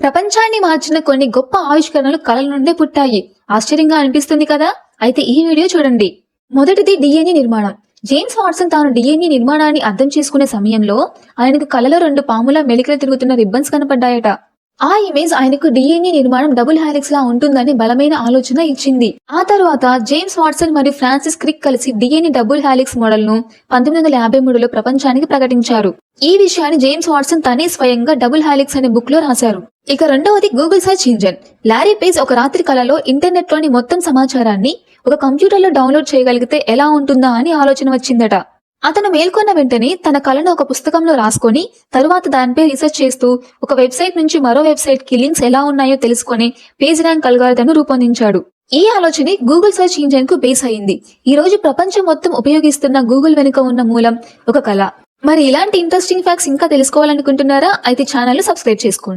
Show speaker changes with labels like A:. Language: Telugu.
A: ప్రపంచాన్ని మార్చిన కొన్ని గొప్ప ఆవిష్కరణలు కళల నుండే పుట్టాయి. ఆశ్చర్యంగా అనిపిస్తుంది కదా? అయితే ఈ వీడియో చూడండి. మొదటిది డిఎన్ఏ నిర్మాణం. జేమ్స్ వాట్సన్ తాను డిఎన్ఏ నిర్మాణాన్ని అర్థం చేసుకునే సమయంలో ఆయనకు కలలో రెండు పాముల మెలికలు తిరుగుతున్న రిబ్బన్స్ కనపడ్డాయట. ఆ ఇమేజ్ ఆయనకు డిఎన్ఏ నిర్మాణం డబుల్ హ్యాలిక్స్ లా ఉంటుందని బలమైన ఆలోచన ఇచ్చింది. ఆ తర్వాత జేమ్స్ వాట్సన్ మరియు ఫ్రాన్సిస్ క్రిక్ కలిసి డిఎన్ఏ డబుల్ హ్యాలిక్స్ మోడల్ను పంతొమ్మిది వందల యాభై మూడులో ప్రపంచానికి ప్రకటించారు. ఈ విషయాన్ని జేమ్స్ వాట్సన్ తనే స్వయంగా డబుల్ హ్యాలిక్స్ అనే బుక్లో రాశారు. ఇక రెండవది Google search engine. Larry Page ఒక రాత్రి కలలో ఇంటర్నెట్లోని మొత్తం సమాచారాన్ని ఒక కంప్యూటర్లో డౌన్లోడ్ చేయగలిగితే ఎలా ఉంటుందా అని ఆలోచన వచ్చిందట. అతను మేల్కొన్న వెంటనే తన కళను ఒక పుస్తకంలో రాసుకొని తరువాత దానిపై రీసెర్చ్ చేస్తూ ఒక వెబ్సైట్ నుంచి మరో వెబ్సైట్కి లింక్స్ ఎలా ఉన్నాయో తెలుసుకొని పేజ్ ర్యాంక్ అల్గారిథంను రూపొందించాడు. ఈ ఆలోచనే గూగుల్ సెర్చ్ ఇంజన్కు బేస్ అయింది. ఈ రోజు ప్రపంచం మొత్తం ఉపయోగిస్తున్న గూగుల్ వెనుక ఉన్న మూలం ఒక కళ. మరి ఇలాంటి ఇంట్రెస్టింగ్ ఫ్యాక్ట్స్ ఇంకా తెలుసుకోవాలనుకుంటున్నారా? అయితే ఛానల్ సబ్స్క్రైబ్ చేసుకోండి.